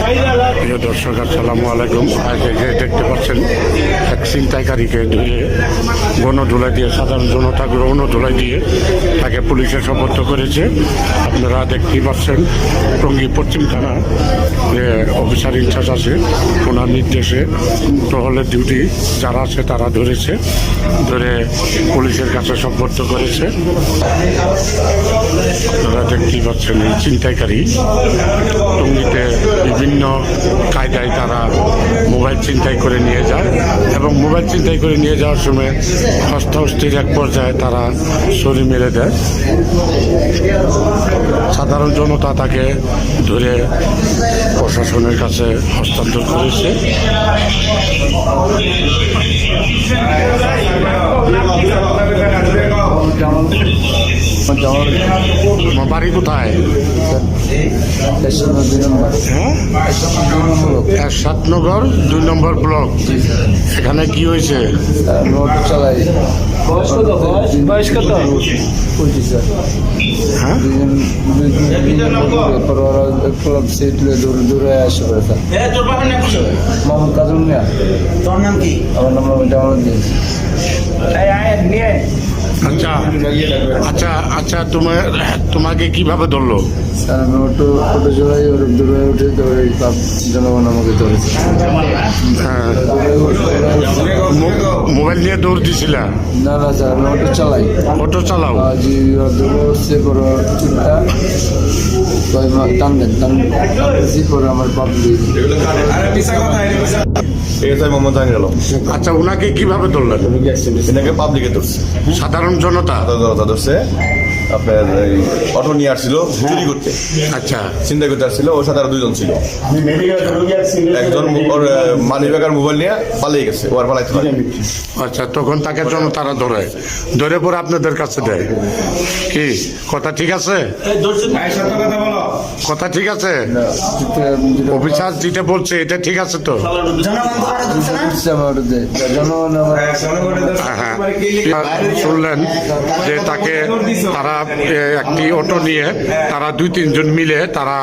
Viral প্রিয় দর্শক, আসসালামু আলাইকুম। যে দেখতে পাচ্ছেন, এক ছিনতাইকারীকে ধরে গণধুলাই দিয়ে, সাধারণ জনতা গণধুলাই দিয়ে তাকে পুলিশে সমর্থ করেছে। আপনারা দেখতেই পাচ্ছেন, টঙ্গী পশ্চিম থানা যে অফিসার ইনচার্জ আছে, ওনার নির্দেশে টহলের ডিউটি যারা আছে তারা ধরেছে, ধরে পুলিশের কাছে সমর্থ করেছে। আপনারা দেখতেই পাচ্ছেন, এই ছিনতাইকারী টঙ্গিতে বিভিন্ন কায়দায় তারা মোবাইল ছিনতাই করে নিয়ে যায় এবং মোবাইল ছিনতাই করে নিয়ে যাওয়ার সময় হস্তাহস্তির এক পর্যায়ে তারা ছড়ি মেরে দেয়। সাধারণ জনতা তাকে ধরে প্রশাসনের কাছে হস্তান্তর করেছে। বাড়ি কোথায়? হ্যাঁ সাতনগর দুই নম্বর ব্লক। এখানে কি হয়েছে? চালাই হ্যাঁ? দূরে দূরে আসে মোহাম্মদ কাজল মিয়া তোর নাম কি? আমার নাম মোহাম্মদ। আচ্ছা আচ্ছা আচ্ছা তোমার তোমাকে কীভাবে ধরলো? স্যার আমি অটো অটো ওর দূরে উঠে তো ওই ক্লাব জনগণ আমাকে ধরেছে। হ্যাঁ। মোবাইল নিয়ে দৌড় দিছিলা? না না স্যার আমি অটো চালাই। অটো চালাও? আজ ওরা দূরে উঠছে পরে মা টান দেন টান পরে আমার পাপ। এসআই মোহাম্মদ আচ্ছা ওনাকে কীভাবে ধরলেন? এনাকে পাবলিকে ধরছে। সাধারণ জনতা। জনতা ধরছে। আপনার এই অটো নিয়ে আসছিল চুরি করতে। আচ্ছা। চিন্তা করতে আসছিল ওর সাথে আরও দুজন ছিল। একজন মানি ব্যাগার মোবাইল নিয়ে পালিয়ে গেছে ওর পালাইতে পারে আচ্ছা তখন তাকে জনতারা ধরে। ধরে পরে আপনাদের কাছে দেয়। কি কথা ঠিক আছে? কথা ঠিক আছে? অফিসার যেটা বলছে এটা ঠিক আছে তো? হ্যাঁ হ্যাঁ। শুনলেন যে তাকে তারা একটি অটো নিয়ে তারা দুই তিনজন মিলে তারা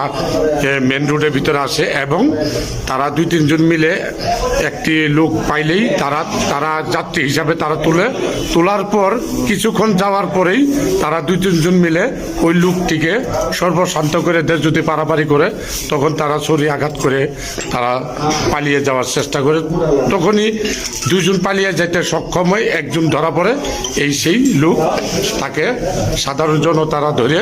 মেন রোডের ভিতরে আসে এবং তারা দুই তিনজন মিলে একটি লোক পাইলেই তারা তারা যাত্রী হিসাবে তারা তুলে। তোলার পর কিছুক্ষণ যাওয়ার পরেই তারা দুই তিনজন মিলে ওই লোকটিকে সর্বশান্ত করে দেশ যদি পারাপারি করে, তখন তারা ছড়ি আঘাত করে তারা পালিয়ে যাওয়ার চেষ্টা করে। তখনই দুজন পালিয়ে যেতে সক্ষম হয় একজন ধরা পড়ে। এই সেই লোক তাকে সাধারণ জনতারা ধরে